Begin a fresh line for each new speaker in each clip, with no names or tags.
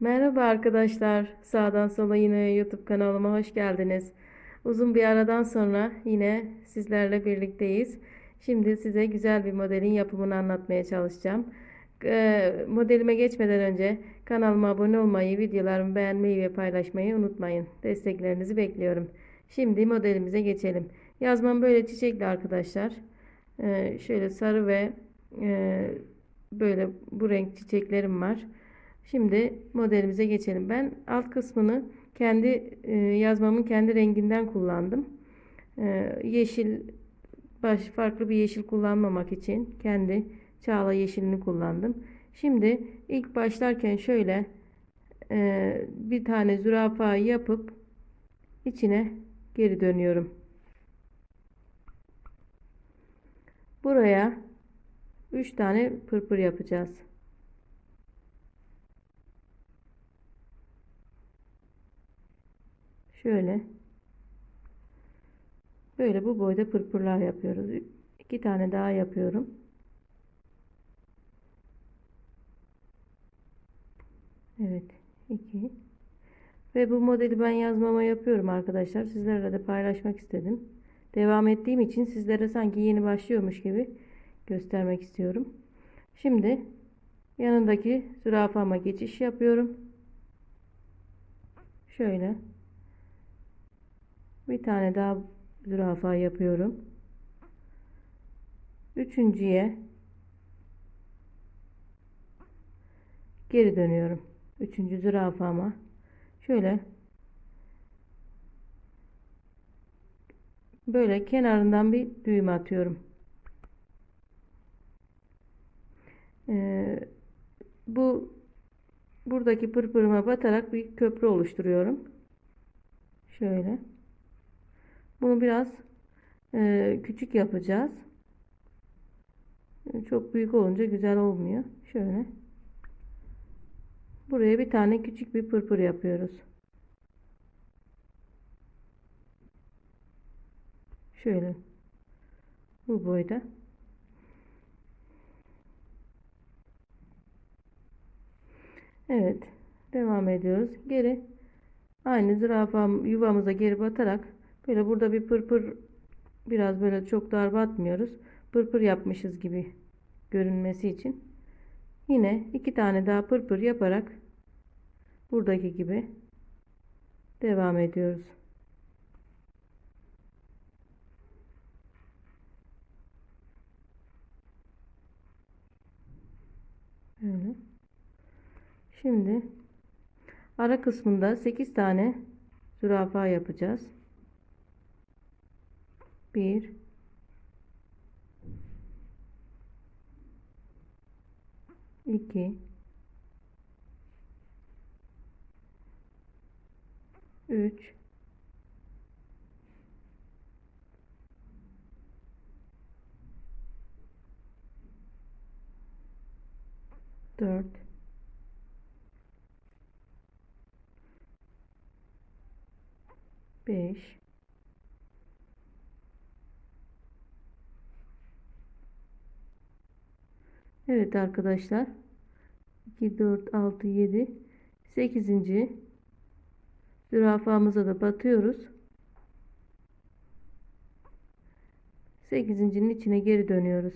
Merhaba arkadaşlar. Sağdan sola yine YouTube kanalıma hoş geldiniz. Uzun bir aradan sonra yine sizlerle birlikteyiz. Şimdi size güzel bir modelin yapımını anlatmaya çalışacağım. Eee, modelime geçmeden önce kanalıma abone olmayı, videolarımı beğenmeyi ve paylaşmayı unutmayın. Desteklerinizi bekliyorum. Şimdi modelimize geçelim. Yazmam böyle çiçekli arkadaşlar. Eee, şöyle sarı ve eee, böyle bu renk çiçeklerim var. Şimdi modelimize geçelim. Ben alt kısmını kendi e, yazmamın kendi renginden kullandım. E, yeşil baş farklı bir yeşil kullanmamak için kendi çağla yeşilini kullandım. Şimdi ilk başlarken şöyle e, bir tane zürafa yapıp içine geri dönüyorum. Buraya 3 tane pırpır yapacağız. Şöyle. Böyle bu boyda pırpırlar yapıyoruz. İki tane daha yapıyorum. Evet. iki. Ve bu modeli ben yazmama yapıyorum arkadaşlar. Sizlerle de paylaşmak istedim. Devam ettiğim için sizlere sanki yeni başlıyormuş gibi göstermek istiyorum. Şimdi yanındaki zürafama geçiş yapıyorum. Şöyle. Bir tane daha zürafa yapıyorum. Üçüncüye geri dönüyorum. Üçüncü zürafama şöyle böyle kenarından bir düğüm atıyorum. Ee, bu buradaki pırpırıma batarak bir köprü oluşturuyorum. Şöyle. Bunu biraz e, küçük yapacağız. Çok büyük olunca güzel olmuyor. Şöyle. Buraya bir tane küçük bir pırpır yapıyoruz. Şöyle. Bu boyda. Evet. Devam ediyoruz. Geri aynı zürafa yuvamıza geri batarak böyle burada bir pırpır biraz böyle çok dar batmıyoruz. Pırpır yapmışız gibi görünmesi için. Yine iki tane daha pırpır yaparak buradaki gibi devam ediyoruz. Böyle. Şimdi ara kısmında 8 tane zürafa yapacağız. 1 2 3 4 5 Evet arkadaşlar 2 4 6 7 8. zürafamıza da batıyoruz 8.'nin içine geri dönüyoruz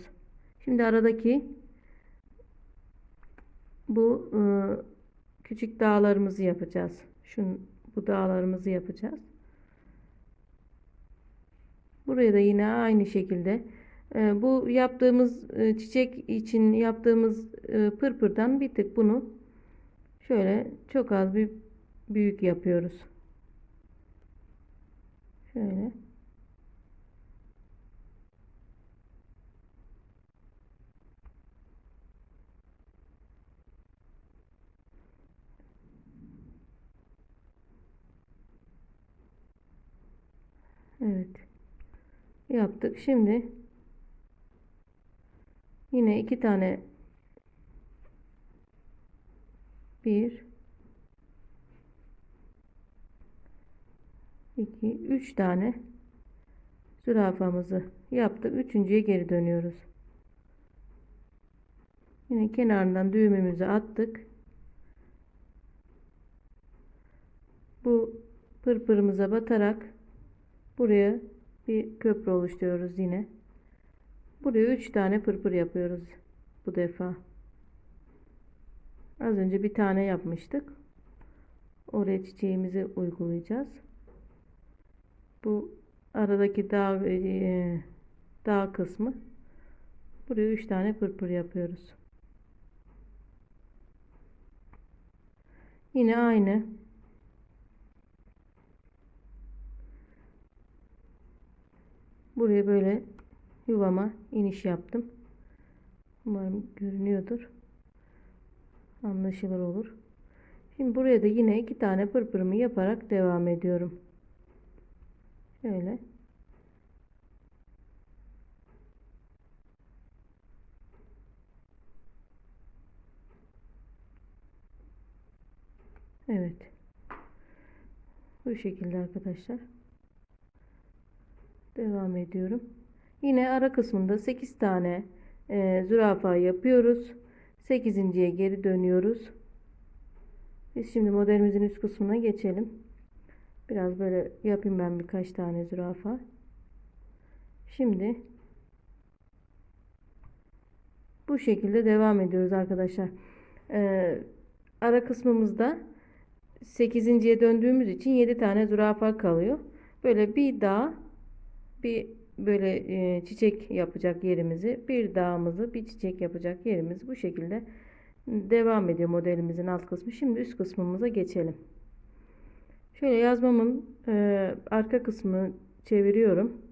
şimdi aradaki bu e, küçük dağlarımızı yapacağız şun bu dağlarımızı yapacağız buraya da yine aynı şekilde bu yaptığımız e, çiçek için yaptığımız e, pırpırdan bir tık bunu şöyle çok az bir büyük yapıyoruz. Şöyle. Evet. Yaptık. Şimdi Yine iki tane bir iki üç tane zürafamızı yaptık. Üçüncüye geri dönüyoruz. Yine kenarından düğümümüzü attık. Bu pırpırımıza batarak buraya bir köprü oluşturuyoruz yine. Buraya 3 tane pırpır yapıyoruz bu defa. Az önce bir tane yapmıştık. Oraya çiçeğimizi uygulayacağız. Bu aradaki dağ, e, dağ kısmı. Buraya 3 tane pırpır yapıyoruz. Yine aynı. Buraya böyle yuvama iniş yaptım. Umarım görünüyordur. Anlaşılır olur. Şimdi buraya da yine iki tane pırpırımı yaparak devam ediyorum. Şöyle. Evet. Bu şekilde arkadaşlar. Devam ediyorum. Yine ara kısmında 8 tane e, zürafa yapıyoruz. 8.ye geri dönüyoruz. Biz şimdi modelimizin üst kısmına geçelim. Biraz böyle yapayım ben birkaç tane zürafa. Şimdi bu şekilde devam ediyoruz arkadaşlar. Ee, ara kısmımızda 8.ye döndüğümüz için 7 tane zürafa kalıyor. Böyle bir daha bir böyle çiçek yapacak yerimizi, bir dağımızı, bir çiçek yapacak yerimizi bu şekilde devam ediyor modelimizin alt kısmı. Şimdi üst kısmımıza geçelim. Şöyle yazmamın arka kısmını çeviriyorum.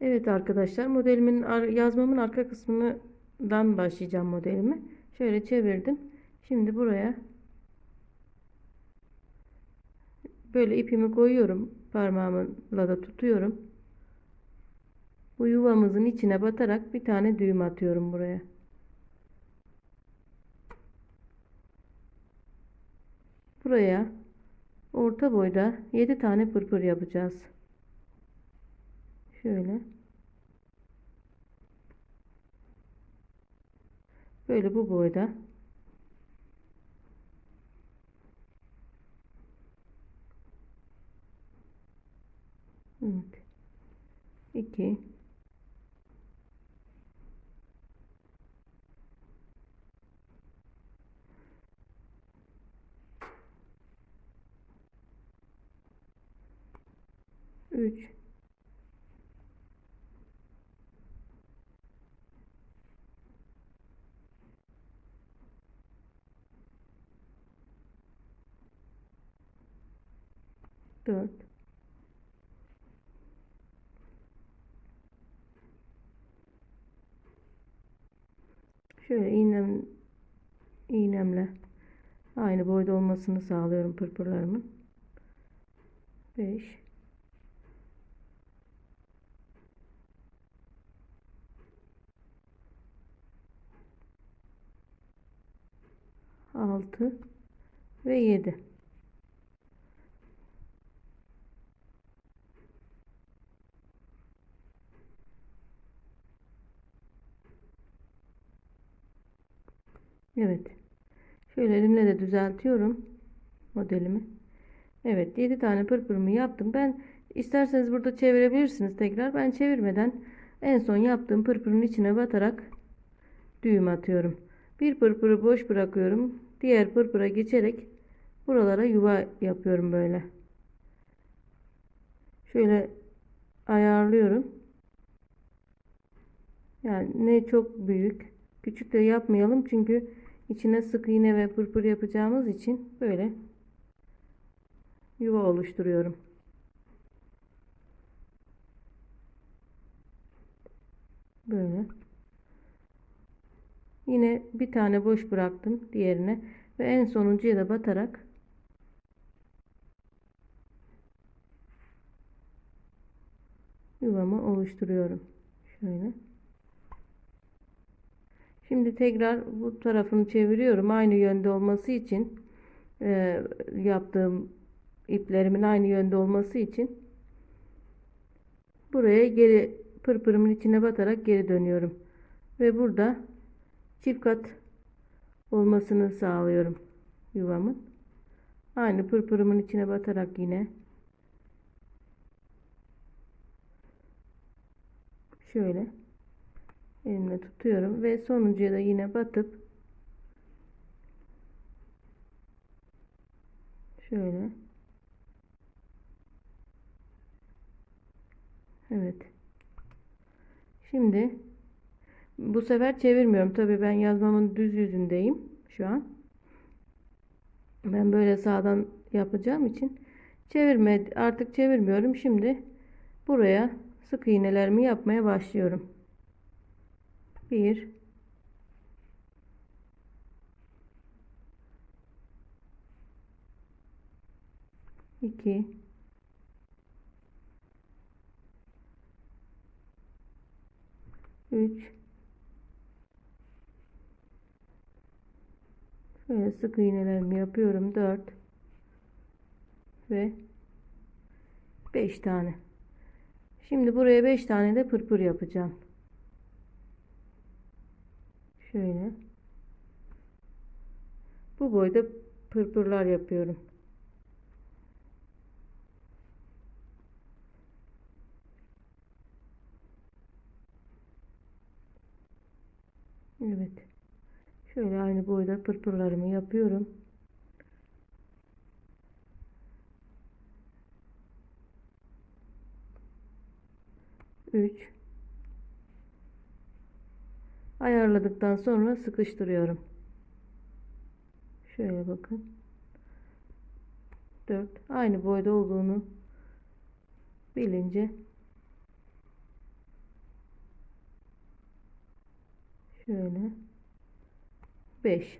Evet arkadaşlar modelimin yazmamın arka kısmından başlayacağım modelimi. Şöyle çevirdim. Şimdi buraya böyle ipimi koyuyorum. Parmağımla da tutuyorum. Bu yuvamızın içine batarak bir tane düğüm atıyorum buraya. Buraya orta boyda 7 tane pırpır yapacağız. Şöyle. Böyle bu boyda. Evet. 2 3 4 Şöyle iğnem iğnemle aynı boyda olmasını sağlıyorum pırpırlarımın. 5 6 ve 7. Evet. Şöyle elimle de düzeltiyorum modelimi. Evet 7 tane pırpırımı yaptım. Ben isterseniz burada çevirebilirsiniz tekrar. Ben çevirmeden en son yaptığım pırpırın içine batarak düğüm atıyorum. Bir pırpırı boş bırakıyorum. Diğer pırpıra geçerek buralara yuva yapıyorum böyle. Şöyle ayarlıyorum. Yani ne çok büyük. Küçük de yapmayalım çünkü içine sık iğne ve pırpır yapacağımız için böyle yuva oluşturuyorum. Böyle. Yine bir tane boş bıraktım diğerine ve en sonuncuya da batarak yuvamı oluşturuyorum. Şöyle. Şimdi tekrar bu tarafını çeviriyorum. Aynı yönde olması için e, yaptığım iplerimin aynı yönde olması için buraya geri pırpırımın içine batarak geri dönüyorum. Ve burada çift kat olmasını sağlıyorum yuvamın. Aynı pırpırımın içine batarak yine şöyle elimle tutuyorum ve sonuncuya da yine batıp şöyle Evet. Şimdi bu sefer çevirmiyorum. Tabii ben yazmamın düz yüzündeyim şu an. Ben böyle sağdan yapacağım için çevirme artık çevirmiyorum. Şimdi buraya sık iğnelerimi yapmaya başlıyorum. 1 2 3 Şöyle sık iğnelerimi yapıyorum. 4 ve 5 tane. Şimdi buraya 5 tane de pırpır yapacağım. Şöyle. Bu boyda pırpırlar yapıyorum. Evet. Şöyle aynı boyda pırpırlarımı yapıyorum. Üç. Ayarladıktan sonra sıkıştırıyorum. Şöyle bakın. 4 aynı boyda olduğunu bilince şöyle. 5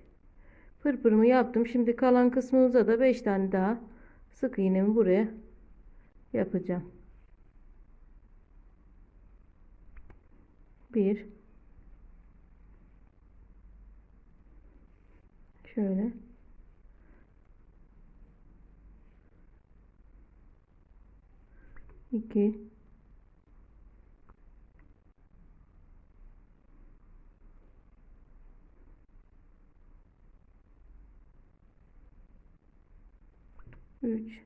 pırpırımı yaptım. Şimdi kalan kısmımıza da 5 tane daha sık iğnemi buraya yapacağım. 1 şöyle. İki. Üç.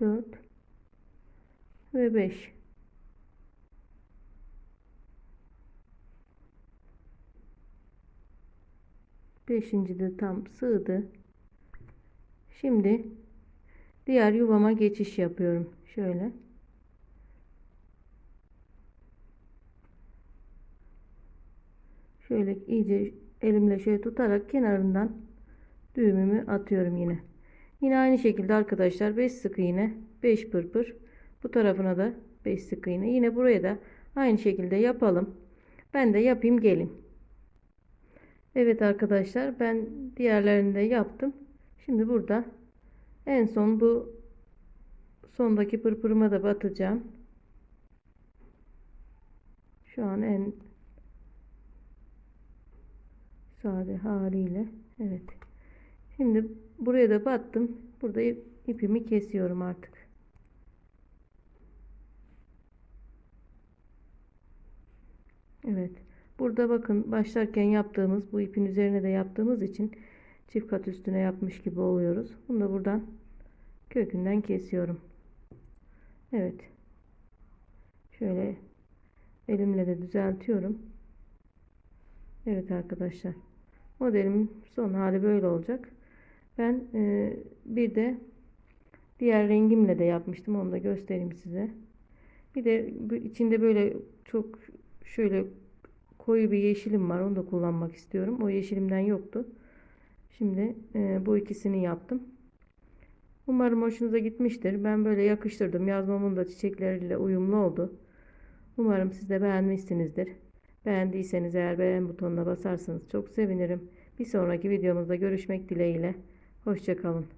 Dört. Ve beş beşinci de tam sığdı Şimdi diğer yuvama geçiş yapıyorum. Şöyle. Şöyle iyice elimle şöyle tutarak kenarından düğümümü atıyorum yine. Yine aynı şekilde arkadaşlar 5 sık iğne, 5 pırpır. Bu tarafına da 5 sık iğne. Yine buraya da aynı şekilde yapalım. Ben de yapayım gelin. Evet arkadaşlar ben diğerlerini de yaptım. Şimdi burada en son bu sondaki pırpırıma da batacağım. Şu an en sade haliyle. Evet. Şimdi buraya da battım. Burada ipimi kesiyorum artık. Evet. Burada bakın başlarken yaptığımız bu ipin üzerine de yaptığımız için çift kat üstüne yapmış gibi oluyoruz. Bunu da buradan kökünden kesiyorum. Evet. Şöyle elimle de düzeltiyorum. Evet arkadaşlar. Modelimin son hali böyle olacak. Ben e, bir de diğer rengimle de yapmıştım. Onu da göstereyim size. Bir de içinde böyle çok şöyle koyu bir yeşilim var. Onu da kullanmak istiyorum. O yeşilimden yoktu. Şimdi e, bu ikisini yaptım. Umarım hoşunuza gitmiştir. Ben böyle yakıştırdım. Yazmamın da çiçekleriyle uyumlu oldu. Umarım siz de beğenmişsinizdir. Beğendiyseniz eğer beğen butonuna basarsanız çok sevinirim. Bir sonraki videomuzda görüşmek dileğiyle. Hoşçakalın.